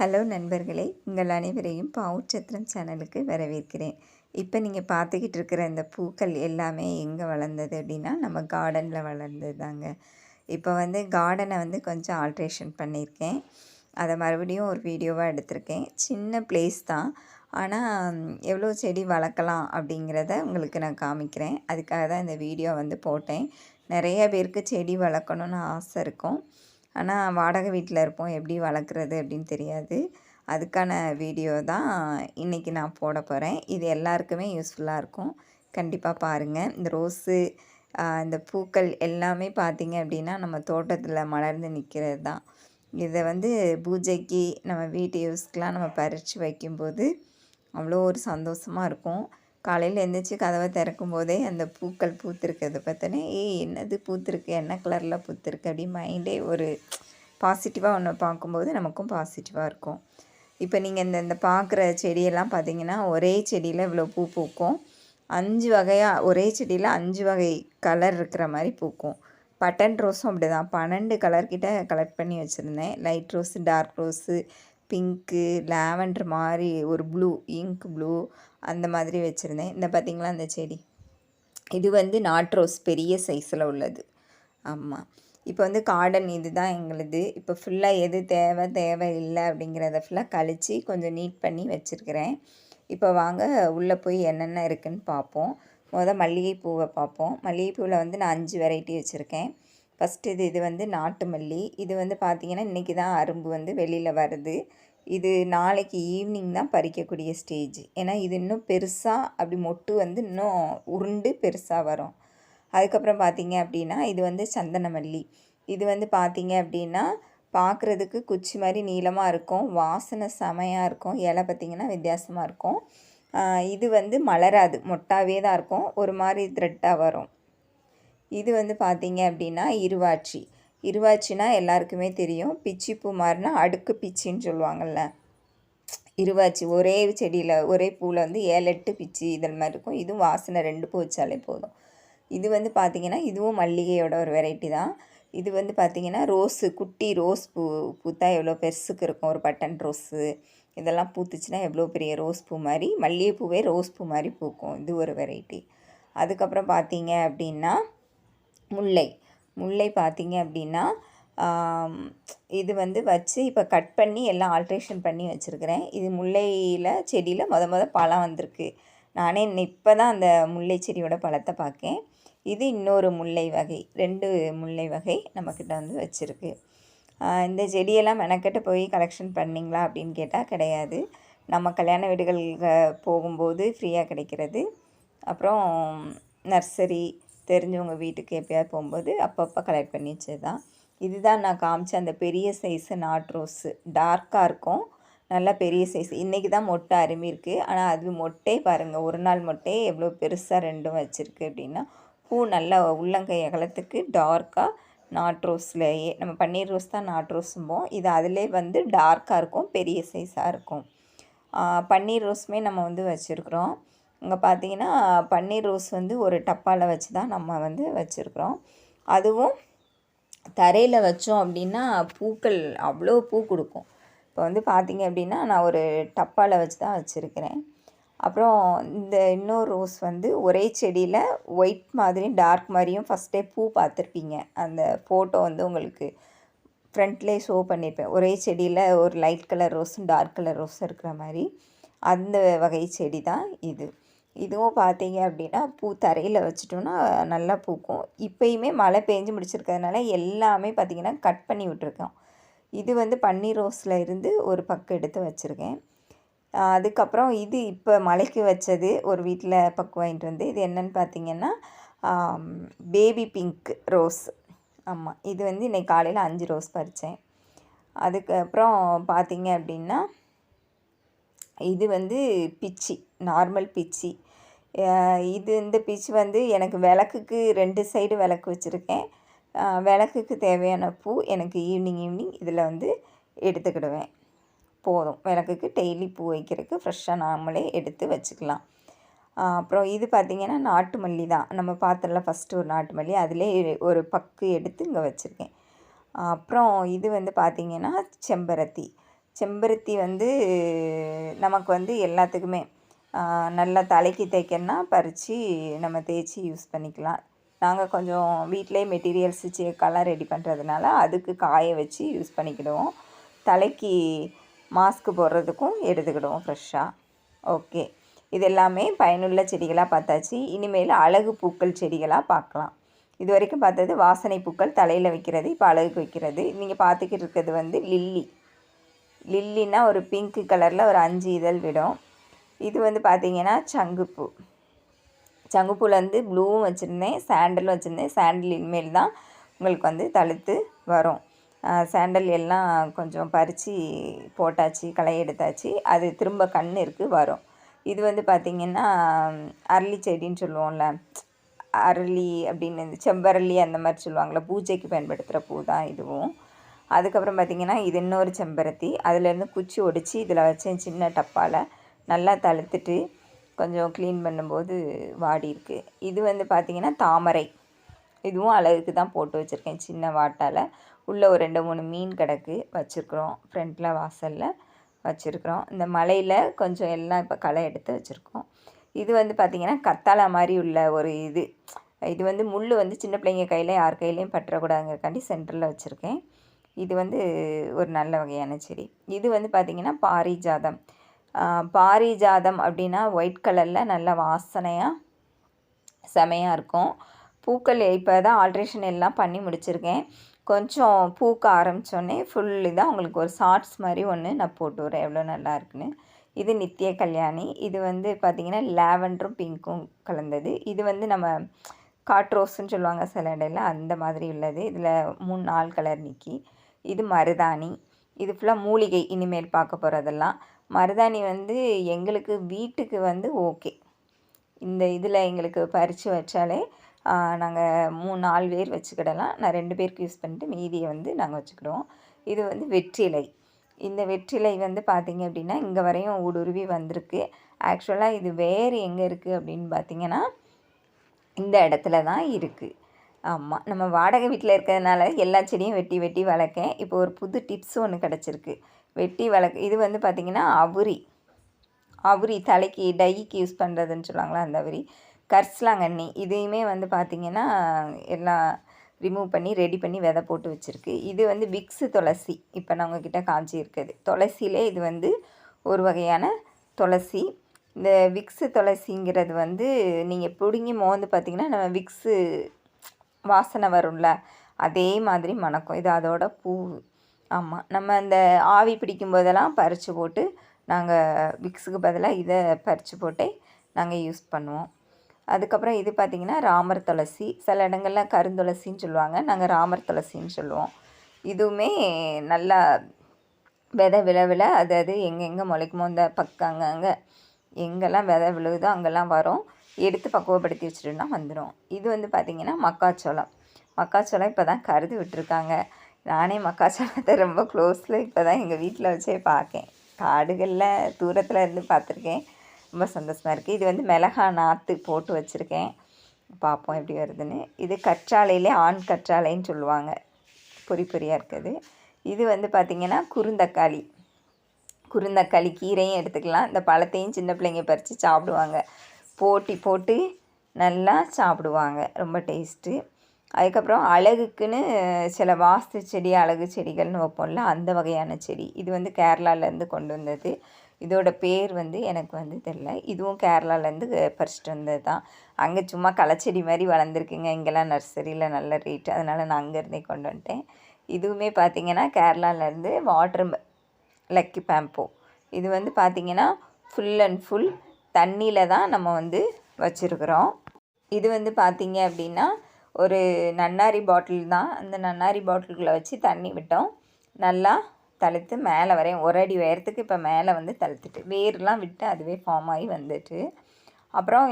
Hello நண்பர்களே உங்கள் அனைவரையும் பாவுச்சத்திரம் சேனலுக்கு வரவேற்கிறேன். இப்போ நீங்கள் பார்த்துக்கிட்டு இருக்கிற இந்த பூக்கள் எல்லாமே எங்கே வளர்ந்தது அப்படின்னா நம்ம கார்டனில் வளர்ந்தது தாங்க. இப்போ வந்து கார்டனை வந்து கொஞ்சம் ஆல்ட்ரேஷன் பண்ணியிருக்கேன். அதை மறுபடியும் ஒரு வீடியோவாக எடுத்திருக்கேன். சின்ன பிளேஸ் தான். ஆனால் எவ்வளோ செடி வளர்க்கலாம் அப்படிங்கிறத உங்களுக்கு நான் காமிக்கிறேன். அதுக்காக தான் இந்த வீடியோ வந்து போட்டேன். நிறைய பேருக்கு செடி வளர்க்கணுன்னு ஆசை இருக்கும். ஆனால் வாடகை வீட்டில் இருப்போம். எப்படி வளர்க்குறது அப்படின்னு தெரியாது. அதுக்கான வீடியோ தான் இன்றைக்கி நான் போட போகிறேன் இது எல்லாருக்குமே யூஸ்ஃபுல்லாக இருக்கும். கண்டிப்பாக பாருங்கள் இந்த ரோஸு இந்த பூக்கள் எல்லாமே பார்த்திங்க அப்படின்னா நம்ம தோட்டத்தில் மலர்ந்து நிற்கிறது தான். இதை வந்து பூஜைக்கு நம்ம வீட்டு யூஸ்க்கெலாம் நம்ம பறித்து வைக்கும்போது அவ்வளோ ஒரு சந்தோஷமாக இருக்கும். காலையில் எழுந்திரிச்சி கதவை திறக்கும் போதே அந்த பூக்கள் பூத்திருக்கிறது பார்த்தோன்னே ஏய் என்னது பூத்திருக்கு? என்ன கலரில் பூத்திருக்கு? அப்படி மைண்டே ஒரு பாசிட்டிவாக ஒன்று பார்க்கும்போது நமக்கும் பாசிட்டிவாக இருக்கும். இப்போ நீங்கள் இந்த இந்த பார்க்குற செடியெல்லாம் பார்த்தீங்கன்னா ஒரே செடியில் இவ்வளோ பூ பூக்கும். அஞ்சு வகையாக ஒரே செடியில் அஞ்சு வகை கலர் இருக்கிற மாதிரி பூக்கும். பட்டன் ரோஸும் அப்படி தான் பன்னெண்டு கலர்கிட்ட கலெக்ட் பண்ணி வச்சுருந்தேன். Light rose dark rose pink lavender மாதிரி ஒரு ப்ளூ இங்க் ப்ளூ அந்த மாதிரி வச்சுருந்தேன். இந்த பார்த்திங்களா அந்த செடி? இது வந்து நாட் ரோஸ் பெரிய சைஸில் உள்ளது. ஆமாம் இப்போ வந்து கார்டன் இது தான் எங்களுது. இப்போ ஃபுல்லாக எது தேவை தேவை இல்லை அப்படிங்கிறத ஃபுல்லாக கழித்து கொஞ்சம் நீட் பண்ணி வச்சுருக்கிறேன். இப்போ வாங்க உள்ளே போய் என்னென்ன இருக்குதுன்னு பார்ப்போம். மொதல் மல்லிகைப்பூவை பார்ப்போம். மல்லிகைப்பூவில் வந்து நான் அஞ்சு வெரைட்டி வச்சுருக்கேன். ஃபஸ்ட்டு இது இது வந்து நாட்டு மல்லி. இது வந்து பார்த்திங்கன்னா இன்றைக்கி தான் அரும்பு வந்து வெளியில் வருது. இது நாளைக்கு ஈவினிங் தான் பறிக்கக்கூடிய ஸ்டேஜ் ஏன்னா இது இன்னும் பெருசாக அப்படி மொட்டு வந்து இன்னும் உருண்டு பெருசாக வரும். அதுக்கப்புறம் பார்த்திங்க அப்படின்னா இது வந்து சந்தன மல்லி. இது வந்து பார்த்திங்க அப்படின்னா பார்க்குறதுக்கு குச்சி மாதிரி நீளமாக இருக்கும். வாசனை செமையாக இருக்கும். இலை பார்த்திங்கன்னா வித்தியாசமாக இருக்கும். இது வந்து மலராது. மொட்டாவே தான் இருக்கும். ஒரு மாதிரி த்ரெட்டாக வரும். இது வந்து பார்த்திங்க அப்படின்னா இருவாட்சி இருவாச்சின்னா எல்லாருக்குமே தெரியும். பிச்சி பூ மாதிரினா அடுக்கு பிச்சின்னு சொல்லுவாங்கள்ல இருவாச்சி ஒரே செடியில் ஒரே பூவில் வந்து ஏழு எட்டு பிச்சி இதில் மாதிரி இருக்கும். இதுவும் வாசனை ரெண்டு பூ வச்சாலே போதும். இது வந்து பார்த்திங்கன்னா இதுவும் மல்லிகையோட ஒரு வெரைட்டி தான். இது வந்து பார்த்திங்கன்னா ரோஸு குட்டி ரோஸ் பூ பூத்தா எவ்வளோ பெருசுக்கு இருக்கும். ஒரு பட்டன் ரோஸு. இதெல்லாம் பூத்துச்சுன்னா எவ்வளோ பெரிய ரோஸ் பூ மாதிரி மல்லிகைப்பூவே ரோஸ் பூ மாதிரி பூக்கும். இது ஒரு வெரைட்டி அதுக்கப்புறம் பார்த்தீங்க அப்படின்னா முல்லை. முல்லை பார்த்திங்க அப்படின்னா இது வந்து வச்சு இப்போ கட் பண்ணி எல்லாம் ஆல்ட்ரேஷன் பண்ணி வச்சுருக்கிறேன். இது முல்லையில் செடியில் மொத மொதல் பழம் வந்திருக்கு. நானே இப்போ தான் அந்த முல்லை செடியோட பழத்தை பார்க்கேன் இது இன்னொரு முல்லை வகை ரெண்டு முல்லை வகை நம்மக்கிட்ட வந்து வச்சுருக்கு. இந்த செடியெல்லாம் மெனக்கெட்டு போய் கலெக்ஷன் பண்ணிங்களா அப்படின்னு கேட்டால் கிடையாது. நம்ம கல்யாண வீடுகள் போகும்போது ஃப்ரீயாக கிடைக்கிறது. அப்புறம் நர்சரி தெரிஞ்சவங்க வீட்டுக்கு எப்போயாவது போகும்போது அப்பப்போ கலெக்ட் பண்ணி வச்சது தான் இதுதான் நான் காமிச்ச அந்த பெரிய சைஸு நாட் ரோஸு டார்க்காக இருக்கும். நல்லா பெரிய சைஸ் இன்றைக்கி தான் மொட்டை அருமி இருக்குது ஆனால் அது மொட்டை பாருங்கள் ஒரு நாள் மொட்டையே எவ்வளோ பெருசாக ரெண்டும் வச்சுருக்கு அப்படின்னா பூ நல்லா உள்ளங்கை அகலத்துக்கு டார்க்காக நாட் ரோஸ்லேயே நம்ம பன்னீர் ரோஸ் தான் நாட் ரோஸும்போம் இது அதிலே வந்து டார்க்காக இருக்கும் பெரிய சைஸாக இருக்கும். பன்னீர் ரோஸுமே நம்ம வந்து வச்சுருக்குறோம். இங்கே பார்த்தீங்கன்னா பன்னீர் ரோஸ் வந்து ஒரு டப்பாவில் வச்சு தான் நம்ம வந்து வச்சுருக்குறோம். அதுவும் தரையில் வச்சோம் அப்படின்னா பூக்கள் அவ்வளோ பூ கொடுக்கும். இப்போ வந்து பார்த்திங்க அப்படின்னா நான் ஒரு டப்பாவில் வச்சு தான் வச்சுருக்கிறேன். அப்புறம் இந்த இன்னொரு ரோஸ் வந்து ஒரே செடியில் ஒயிட் மாதிரியும் டார்க் மாதிரியும் ஃபஸ்ட்டே பூ பார்த்துருப்பீங்க அந்த ஃபோட்டோ வந்து உங்களுக்கு ஃப்ரண்ட்லேயே ஷோ பண்ணியிருப்பேன் ஒரே செடியில் ஒரு லைட் கலர் ரோஸும் டார்க் கலர் ரோஸும் இருக்கிற மாதிரி. அந்த வகை செடி தான் இது. இதுவும் பார்த்தீங்க அப்படின்னா பூ தரையில் வச்சிட்டோன்னா நல்லா பூக்கும். இப்போயுமே மழை பெஞ்சு முடிச்சிருக்கிறதுனால எல்லாமே பார்த்திங்கன்னா கட் பண்ணி விட்டுருக்கோம். இது வந்து பன்னீர் ரோஸில் இருந்து ஒரு பக்கம் எடுத்து வச்சுருக்கேன். அதுக்கப்புறம் இது இப்போ மலைக்கு வச்சது ஒரு வீட்டில் பக்கம் வாங்கிட்டு வந்து இது என்னென்னு பார்த்தீங்கன்னா பேபி பிங்க் ரோஸ். ஆமாம் இது வந்து இன்றைக்கி காலையில் அஞ்சு ரோஸ் பறித்தேன் அதுக்கப்புறம் பார்த்தீங்க அப்படின்னா இது வந்து பிச்சி நார்மல் பிச்சி. இது இந்த பிச்சு வந்து எனக்கு விளக்குக்கு ரெண்டு சைடு விளக்கு வச்சுருக்கேன். விளக்குக்கு தேவையான பூ எனக்கு ஈவினிங் ஈவினிங் இதில் வந்து எடுத்துக்கிடுவேன். போதும். விளக்குக்கு டெய்லி பூ வைக்கிறதுக்கு ஃப்ரெஷ்ஷாக நாமளே எடுத்து வச்சுக்கலாம். அப்புறம் இது பார்த்திங்கன்னா நாட்டு மல்லி தான். நம்ம பார்த்தோம்ல ஃபஸ்ட்டு ஒரு நாட்டு மல்லி அதிலே ஒரு பக்கு எடுத்து இங்கே வச்சுருக்கேன். அப்புறம் இது வந்து பார்த்திங்கன்னா செம்பருத்தி. செம்பருத்தி வந்து நமக்கு வந்து எல்லாத்துக்குமே நல்லா தலைக்கு தேய்க்கணுன்னா பறித்து நம்ம தேய்ச்சி யூஸ் பண்ணிக்கலாம். நாங்கள் கொஞ்சம் வீட்டிலே மெட்டீரியல்ஸு செக்கெல்லாம் ரெடி பண்ணுறதுனால அதுக்கு காய வச்சு யூஸ் பண்ணிக்கிடுவோம். தலைக்கு மாஸ்க்கு போடுறதுக்கும் எடுத்துக்கிடுவோம் ஃப்ரெஷ்ஷாக ஓகே. இது எல்லாமே பயனுள்ள செடிகளாக பார்த்தாச்சு. இனிமேல் அழகு பூக்கள் செடிகளாக பார்க்கலாம். இது வரைக்கும் பார்த்தது வாசனை பூக்கள் தலையில் வைக்கிறது இப்போ அழகுக்கு வைக்கிறது. நீங்கள் பார்த்துக்கிட்டு இருக்கிறது வந்து லில்லி. லில்லின்னா ஒரு பிங்க் கலரில் ஒரு அஞ்சு இதழ் விடும். இது வந்து பார்த்திங்கன்னா சங்குப்பூ. சங்குப்பூவில் வந்து ப்ளூவும் வச்சுருந்தேன் சாண்டலும் வச்சுருந்தேன். சாண்டல் இனிமேல் தான் உங்களுக்கு வந்து தழுத்து வரும். சாண்டல் எல்லாம் கொஞ்சம் பறித்து போட்டாச்சு களை எடுத்தாச்சு. அது திரும்ப கண் இருக்குது வரும். இது வந்து பார்த்திங்கன்னா அரளி செடின்னு சொல்லுவோம்ல அரளி அப்படின்னு செம்பரளி அந்த மாதிரி சொல்லுவாங்கள்ல பூஜைக்கு பயன்படுத்துகிற பூ தான் இதுவும். அதுக்கப்புறம் பார்த்திங்கன்னா இது இன்னொரு செம்பருத்தி. அதுலேருந்து குச்சி ஒடிச்சு இதில் வச்சேன் சின்ன டப்பாவில் நல்லா தழுத்துட்டு கொஞ்சம் க்ளீன் பண்ணும்போது வாடி இருக்குது இது வந்து பார்த்திங்கன்னா தாமரை. இதுவும் அழகுக்கு தான் போட்டு வச்சுருக்கேன் சின்ன வாட்டால். உள்ளே ஒரு ரெண்டு மூணு மீன் கிடக்கு வச்சுருக்குறோம். ஃப்ரண்ட்டில் வாசலில் வச்சுருக்குறோம். இந்த மலையில் கொஞ்சம் எல்லாம் இப்போ களை எடுத்து வச்சுருக்கோம். இது வந்து பார்த்திங்கன்னா கத்தாழை மாதிரி உள்ள ஒரு இது. இது வந்து முள் வந்து சின்ன பிள்ளைங்க கையில் யார் கையிலையும் பற்றக்கூடாதுங்கிறக்காண்டி சென்டரில் வச்சுருக்கேன். இது வந்து ஒரு நல்ல வகையான செடி. இது வந்து பார்த்திங்கன்னா பாரிஜாதம். பாரிஜாதம் அப்படின்னா ஒயிட் கலரில் நல்ல வாசனையாக செமையாக இருக்கும். பூக்கள் இப்போ தான் ஆல்ட்ரேஷன் எல்லாம் பண்ணி முடிச்சிருக்கேன். கொஞ்சம் பூக்க ஆரம்பித்தோடனே ஃபுல் இதாக உங்களுக்கு ஒரு ஷார்ட்ஸ் மாதிரி ஒன்று நான் போட்டு வரேன் எவ்வளோ நல்லா இருக்குன்னு. இது நித்திய கல்யாணி. இது வந்து பார்த்திங்கன்னா லேவண்டரும் பிங்க்கும் கலந்தது. இது வந்து நம்ம காட்ரோஸ்ன்னு சொல்லுவாங்க சில இடையில. அந்த மாதிரி உள்ளது. இதில் மூணு நாலு கலர் நிற்கி இது மருதாணி. இது ஃபுல்லாக மூலிகை இனிமேல் பார்க்க போகிறதெல்லாம் மருதாணி வந்து எங்களுக்கு வீட்டுக்கு வந்து ஓகே இந்த இதில் எங்களுக்கு பறித்து வச்சாலே நாங்கள் மூணு நாலு பேர் வச்சுக்கிடலாம். நான் ரெண்டு பேருக்கு யூஸ் பண்ணிட்டு மீதியை வந்து நாங்கள் வச்சுக்கிடுவோம். இது வந்து வெற்றிலை. இந்த வெற்றிலை வந்து பார்த்திங்க அப்படின்னா இங்கே வரையும் ஊடுருவி வந்திருக்கு. ஆக்சுவலாக இது வேறு எங்கே இருக்குது அப்படின்னு பார்த்திங்கன்னா இந்த இடத்துல தான் இருக்குது ஆமாம் நம்ம வாடகை வீட்டில் இருக்கிறதுனால எல்லா செடியும் வெட்டி வெட்டி வளர்க்கேன். இப்போ ஒரு புது டிப்ஸ் ஒன்று கிடச்சிருக்கு. வெட்டி வளர்க்க இது வந்து பார்த்திங்கன்னா அவுரி. அவுரி தலைக்கு டைக்கு யூஸ் பண்ணுறதுன்னு சொல்லுவாங்களா அந்த அவுரி. கர்ஸ்லாங்கண்ணி இதையுமே வந்து பார்த்திங்கன்னா எல்லாம் ரிமூவ் பண்ணி ரெடி பண்ணி விதை போட்டு வச்சுருக்கு. இது வந்து விக்ஸு துளசி. இப்போ நான் உங்ககிட்ட காமிச்சி இருக்குது துளசியிலே இது வந்து ஒரு வகையான துளசி. இந்த விக்ஸு துளசிங்கிறது வந்து நீங்கள் பிடுங்கி மோந்து பார்த்திங்கன்னா நம்ம விக்ஸு வாசனை வரும்ல? அதே மாதிரி மணக்கும். இது அதோட பூ ஆமாம் நம்ம அந்த ஆவி பிடிக்கும் போதெல்லாம் பறித்து போட்டு நாங்கள் விக்ஸுக்கு பதிலாக இதை பறித்து போட்டே நாங்கள் யூஸ் பண்ணுவோம். அதுக்கப்புறம் இது பார்த்திங்கன்னா ராமர் துளசி. சில இடங்களில் கருந்துளசின்னு சொல்லுவாங்க. நாங்கள் ராமர் துளசின்னு சொல்லுவோம். இதுவுமே நல்லா விதை விழ விழ அது அது எங்கெங்கே முளைக்குமோ இந்த பக்கம் அங்கங்கே எங்கெல்லாம் விதை விழுகுதோ அங்கெல்லாம் வரும். எடுத்து பக்குவப்படுத்தி வச்சுட்டோம்னா வந்துடும் இது வந்து பார்த்திங்கன்னா மக்காச்சோளம். மக்காச்சோளம் இப்போ தான் கருது விட்டுருக்காங்க. நானே மக்காச்சோளத்தை ரொம்ப க்ளோஸில் இப்போ தான் எங்கள் வீட்டில் வச்சே பார்க்கேன் காடுகளில் தூரத்தில் இருந்து பார்த்துருக்கேன் ரொம்ப சந்தோஷமாக இருக்குது இது வந்து மிளகா நாற்று போட்டு வச்சுருக்கேன். பார்ப்போம் எப்படி வருதுன்னு. இது கற்றாழையிலே ஆண் கற்றாழைன்னு சொல்லுவாங்க. பொறி பொறியாக இருக்குது. இது வந்து பார்த்திங்கன்னா குறுந்தக்காளி குறுந்தக்காளி கீரையும் எடுத்துக்கலாம். இந்த பழத்தையும் சின்ன பிள்ளைங்க பறித்து சாப்பிடுவாங்க. போட்டி போட்டு நல்லா சாப்பிடுவாங்க. ரொம்ப டேஸ்ட்டு அதுக்கப்புறம் அழகுக்குன்னு சில வாஸ்து செடி அழகு செடிகள்னு வைப்போம்ல அந்த வகையான செடி. இது வந்து கேரளாவிலேருந்து கொண்டு வந்தது. இதோட பேர் வந்து எனக்கு வந்து தெரில இதுவும் கேரளாலேருந்து பறிச்சிட்டு வந்தது தான். அங்கே சும்மா களைச்செடி மாதிரி வளர்ந்துருக்குங்க. இங்கெல்லாம் நர்சரியில் நல்ல ரேட்டு அதனால் நான் அங்கேருந்தே கொண்டு வந்துட்டேன். இதுவுமே பார்த்திங்கன்னா கேரளாவிலேருந்து வாட்ரு லக்கி பேம்போ இது வந்து பார்த்திங்கன்னா ஃபுல் அண்ட் ஃபுல் தண்ணியில் தான் நம்ம வந்து வச்சுருக்குறோம். இது வந்து பார்த்திங்க அப்படின்னா ஒரு நன்னாரி பாட்டில் தான். அந்த நன்னாரி பாட்டிலுக்குள்ளே வச்சு தண்ணி விட்டோம். நல்லா தழுத்து மேலே வரையும் ஒரு அடி உயரத்துக்கு இப்போ மேலே வந்து தழுத்துட்டு வேர்லாம் விட்டு அதுவே ஃபார்ம் ஆகி வந்துட்டு. அப்புறம்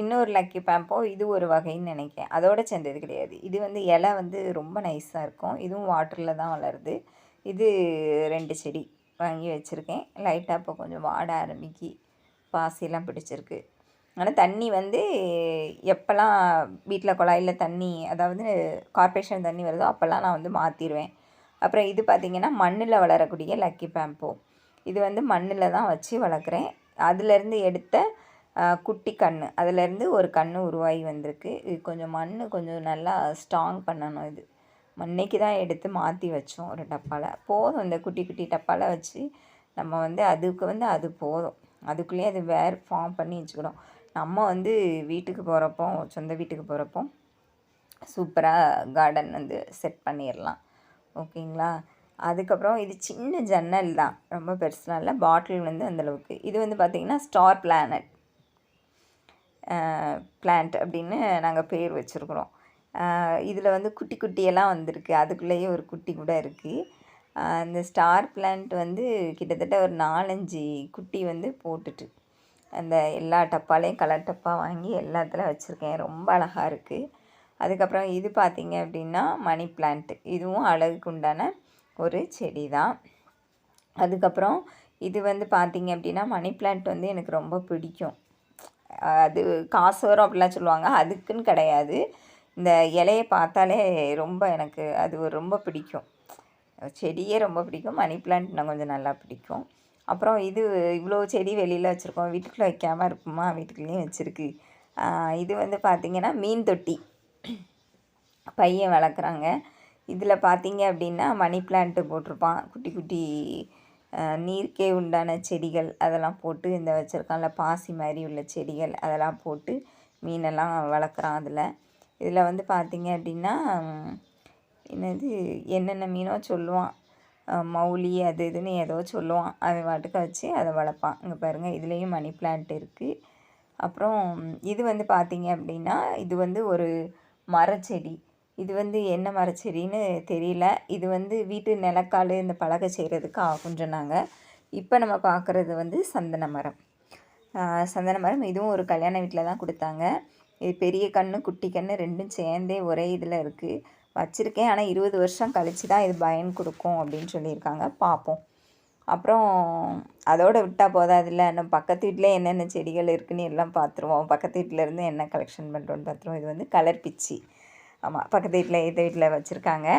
இன்னொரு லக்கி பேம்போ இது ஒரு வகைன்னு நினைக்கிறேன். அதோட சேர்ந்தது கிடையாது. இது வந்து இலை வந்து ரொம்ப நைஸாக இருக்கும். இதுவும் வாட்டரில் தான் வளருது. இது ரெண்டு செடி வாங்கி வச்சுருக்கேன். லைட்டாக இப்போ கொஞ்சம் வாட ஆரம்பிக்கி. பாசிலாம் பிடிச்சிருக்கு. ஆனால் தண்ணி வந்து எப்போல்லாம் வீட்டில் குழாயில் தண்ணி அதாவது கார்பரேஷன் தண்ணி வருதோ அப்போல்லாம் நான் வந்து மாற்றிடுவேன் அப்புறம் இது பார்த்திங்கன்னா மண்ணில் வளரக்கூடிய லக்கி பேம்போ இது வந்து மண்ணில் தான் வச்சு வளர்க்குறேன். அதுலேருந்து எடுத்த குட்டி கன்று அதுலேருந்து ஒரு கண் உருவாகி வந்திருக்கு. இது கொஞ்சம் மண் கொஞ்சம் நல்லா ஸ்ட்ராங் பண்ணணும் இது. மண்ணைக்கு தான் எடுத்து மாற்றி வச்சோம் ஒரு டப்பாவில் போதும் இந்த குட்டி குட்டி டப்பாவில் வச்சு நம்ம வந்து அதுக்கு வந்து அது போதும். அதுக்குள்ளேயே அது வேறு ஃபார்ம் பண்ணி வச்சுக்கிடும் நம்ம வந்து வீட்டுக்கு போகிறப்போ சொந்த வீட்டுக்கு போகிறப்போ சூப்பராக கார்டன் வந்து செட் பண்ணிடலாம். ஓகேங்களா? அதுக்கப்புறம் இது சின்ன ஜன்னல் தான். ரொம்ப பெருசுலாம் இல்லை. பாட்டில் வந்து அந்தளவுக்கு இது வந்து பார்த்திங்கன்னா ஸ்டார் பிளானட் பிளான்ட் அப்படின்னு நாங்கள் பேர் வச்சுருக்குறோம். இதில் வந்து குட்டி குட்டியெல்லாம் வந்திருக்கு. அதுக்குள்ளேயே ஒரு குட்டி கூட இருக்குது அந்த ஸ்டார் பிளான்ட் வந்து கிட்டத்தட்ட ஒரு நாலஞ்சு குட்டி வந்து போட்டுட்டு அந்த எல்லா டப்பாலையும் கலர் டப்பா வாங்கி எல்லாத்துல வச்சுருக்கேன். ரொம்ப அழகாக இருக்குது அதுக்கப்புறம் இது பார்த்திங்க அப்படின்னா மணி பிளான்ட். இதுவும் அழகுக்கு உண்டான ஒரு செடி தான் அதுக்கப்புறம் இது வந்து பார்த்திங்க அப்படின்னா மணி பிளான்ட் வந்து எனக்கு ரொம்ப பிடிக்கும். அது காசு வரும் அப்படிலாம் சொல்லுவாங்க. அதுக்குன்னு கிடையாது. இந்த இலையை பார்த்தாலே ரொம்ப எனக்கு அது ரொம்ப பிடிக்கும். செடியே ரொம்ப பிடிக்கும். மணி பிளான்ட்னா கொஞ்சம் நல்லா பிடிக்கும். அப்புறம் இது இவ்வளோ செடி வெளியில் வச்சுருக்கோம். வீட்டுக்குள்ளே வைக்காமல் இருக்குமா? வீட்டுக்குள்ளேயும் வச்சுருக்கு. இது வந்து பார்த்திங்கன்னா மீன் தொட்டி. பையன் வளர்க்குறாங்க. இதில் பார்த்தீங்க அப்படின்னா மணி பிளான்ட்டு போட்டிருப்பான். குட்டி குட்டி நீருக்கே உண்டான செடிகள் அதெல்லாம் போட்டு இந்த வச்சுருக்கான்ல பாசி மாதிரி உள்ள செடிகள் அதெல்லாம் போட்டு மீனெல்லாம் வளர்க்குறான் அதில். இதில் வந்து பார்த்திங்க அப்படின்னா என்னது என்னென்ன மீனோ சொல்லுவான். மௌலி அது இதுன்னு ஏதோ சொல்லுவான். அவன் பாட்டுக்கு வச்சு அதை வளர்ப்பான். இங்கே பாருங்கள் இதுலேயும் மணி பிளான்ட் இருக்குது அப்புறம் இது வந்து பார்த்திங்க அப்படின்னா இது வந்து ஒரு மரச்செடி. இது வந்து என்ன மரச்செடின்னு தெரியல. இது வந்து வீட்டு நிலக்கால் இந்த பலகை செய்கிறதுக்கு ஆகும் சொன்னாங்க. இப்போ நம்ம பார்க்குறது வந்து சந்தன மரம். சந்தன மரம் இதுவும் ஒரு கல்யாண வீட்டில் தான் கொடுத்தாங்க. இது பெரிய கன்று குட்டி கன்று ரெண்டும் சேர்ந்தே ஒரே இதில் இருக்குது வச்சுருக்கேன். ஆனால் இருபது வருஷம் கழித்து தான் இது பயன் கொடுக்கும் அப்படின்னு சொல்லியிருக்காங்க. பார்ப்போம். அப்புறம் அதோடு விட்டால் போதாதில்ல நம்ம பக்கத்து வீட்டில் என்னென்ன செடிகள் இருக்குதுன்னு எல்லாம் பார்த்துருவோம். பக்கத்து வீட்டிலேருந்து என்ன கலெக்ஷன் பண்ணுறோன்னு பார்த்துருவோம். இது வந்து கலர் பிச்சி. ஆமாம் பக்கத்து வீட்டில் எதிர் வீட்டில் வச்சுருக்காங்க.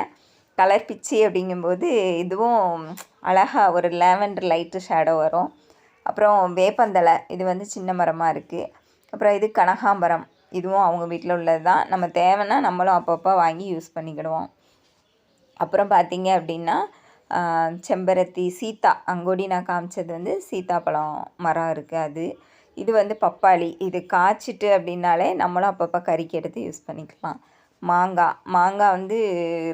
கலர் பிச்சி அப்படிங்கும்போது இதுவும் அழகாக ஒரு லேவண்டர் லைட்டு ஷேடோ வரும். அப்புறம் வேப்பந்தலை இது வந்து சின்ன மரமாக இருக்குது அப்புறம் இது கனகாம்பரம். இதுவும் அவங்க வீட்டில் உள்ளது தான் நம்ம தேவைன்னா நம்மளும் அப்பப்போ வாங்கி யூஸ் பண்ணிக்கிடுவோம். அப்புறம் பார்த்திங்க அப்படின்னா செம்பருத்தி சீத்தா. அங்கோடி நான் காமிச்சது வந்து சீத்தாப்பழம் மரம் இருக்குது அது. இது வந்து பப்பாளி. இது காய்ச்சிட்டு அப்படின்னாலே நம்மளும் அப்பப்போ கறிக்கு எடுத்து யூஸ் பண்ணிக்கலாம். மாங்காய். மாங்காய் வந்து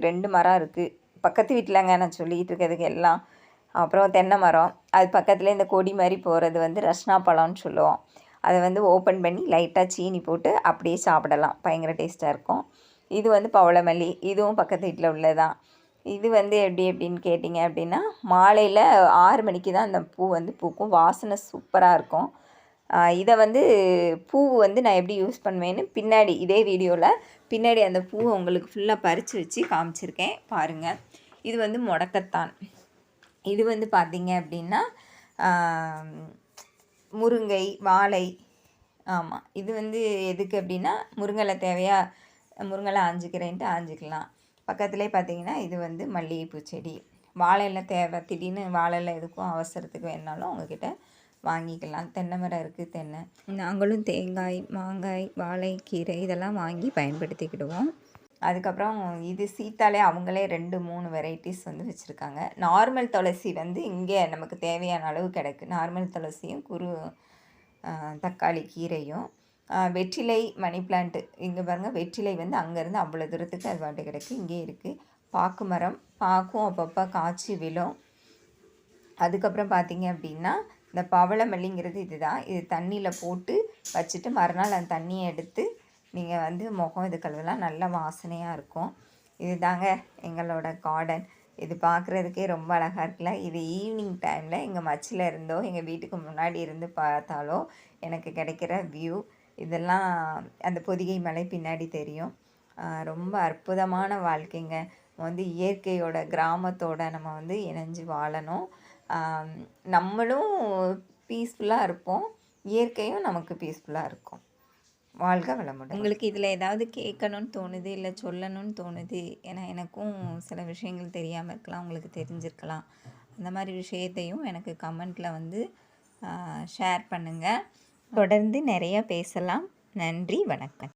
ரெண்டு மரம் இருக்குது பக்கத்து வீட்டிலங்க நான் சொல்லிகிட்டு இருக்கிறதுக்கு எல்லாம். அப்புறம் தென்னை மரம். அது பக்கத்தில் இந்த கொடி மாதிரி போகிறது வந்து ரஸ்னா பழம்னு சொல்லுவோம். அதை வந்து ஓப்பன் பண்ணி லைட்டாக சீனி போட்டு அப்படியே சாப்பிடலாம். பயங்கர டேஸ்ட்டாக இருக்கும். இது வந்து பவளமல்லி. இதுவும் பக்கத்து வீட்டில் உள்ளதான் இது வந்து எப்படி எப்படின்னு கேட்டிங்க அப்படின்னா மாலையில் ஆறு மணிக்கு தான் அந்த பூ வந்து பூக்கும். வாசனை சூப்பராக இருக்கும். இதை வந்து பூ வந்து நான் எப்படி யூஸ் பண்ணுவேன்னு பின்னாடி இதே வீடியோவில் பின்னாடி அந்த பூவை உங்களுக்கு ஃபுல்லாக பறித்து வச்சு காமிச்சிருக்கேன். பாருங்கள் இது வந்து முடக்கத்தான். இது வந்து பார்த்திங்க அப்படின்னா முருங்கை வாழை ஆமாம் இது வந்து எதுக்கு அப்படின்னா முருங்கலை தேவையா? முருங்கலை ஆஞ்சிக்கிறேன்ட்டு ஆஞ்சிக்கலாம். பக்கத்துலேயே பார்த்தீங்கன்னா இது வந்து மல்லிகைப்பூ செடி. வாழையில் தேவை. திடீர்னு வாழையில் எதுக்கும் அவசரத்துக்கு வேணாலும் உங்ககிட்ட வாங்கிக்கலாம். தென்னை மரம் இருக்குது தென்னை. நாங்களும் தேங்காய் மாங்காய் வாழை கீரை இதெல்லாம் வாங்கி பயன்படுத்திக்கிடுவோம். அதுக்கப்புறம் இது சீத்தாலே அவங்களே ரெண்டு மூணு வெரைட்டிஸ் வந்து வச்சுருக்காங்க. நார்மல் துளசி வந்து இங்கே நமக்கு தேவையான அளவு கிடக்கு. நார்மல் துளசியும் குரு தக்காளி கீரையும். வெற்றிலை மணி பிளான்ட்டு இங்கே பாருங்கள் வெற்றிலை வந்து அங்கேருந்து அவ்வளோ தூரத்துக்கு அது பாட்டு கிடக்கு. இங்கே இருக்குது பாக்கு மரம் பாக்கும் அப்பப்போ காய்ச்சி விழும். அதுக்கப்புறம் பார்த்தீங்க அப்படின்னா இந்த பவளமல்லிங்கிறது இது தான் இது தண்ணியில் போட்டு வச்சுட்டு மறுநாள் அந்த தண்ணியை எடுத்து நீங்கள் வந்து முகம் இது கழுவலாம். நல்ல வாசனையாக இருக்கும். இது தாங்க எங்களோட கார்டன் இது பார்க்குறதுக்கே ரொம்ப அழகாக இருக்குல்ல? இது ஈவினிங் டைமில் எங்கள் மச்சில் இருந்தோ எங்கள் வீட்டுக்கு முன்னாடி இருந்து பார்த்தாலோ எனக்கு கிடைக்கிற வியூ இதெல்லாம் அந்த பொதிகை மலை பின்னாடி தெரியும். ரொம்ப அற்புதமான வாழ்க்கைங்க. வந்து இயற்கையோட கிராமத்தோட நம்ம வந்து இணைஞ்சு வாழணும். நம்மளும் பீஸ்ஃபுல்லாக இருப்போம். இயற்கையும் நமக்கு பீஸ்ஃபுல்லாக இருக்கும். வாழ்க வளமுடன். உங்களுக்கு இதில் ஏதாவது கேட்கணும்னு தோணுது இல்லை சொல்லணும்னு தோணுது ஏன்னா எனக்கும் சில விஷயங்கள் தெரியாமல் இருக்கலாம் உங்களுக்கு தெரிஞ்சிருக்கலாம். அந்த மாதிரி விஷயத்தையும் எனக்கு கமெண்ட்டில் வந்து ஷேர் பண்ணுங்கள் தொடர்ந்து நிறைய பேசலாம். நன்றி வணக்கம்.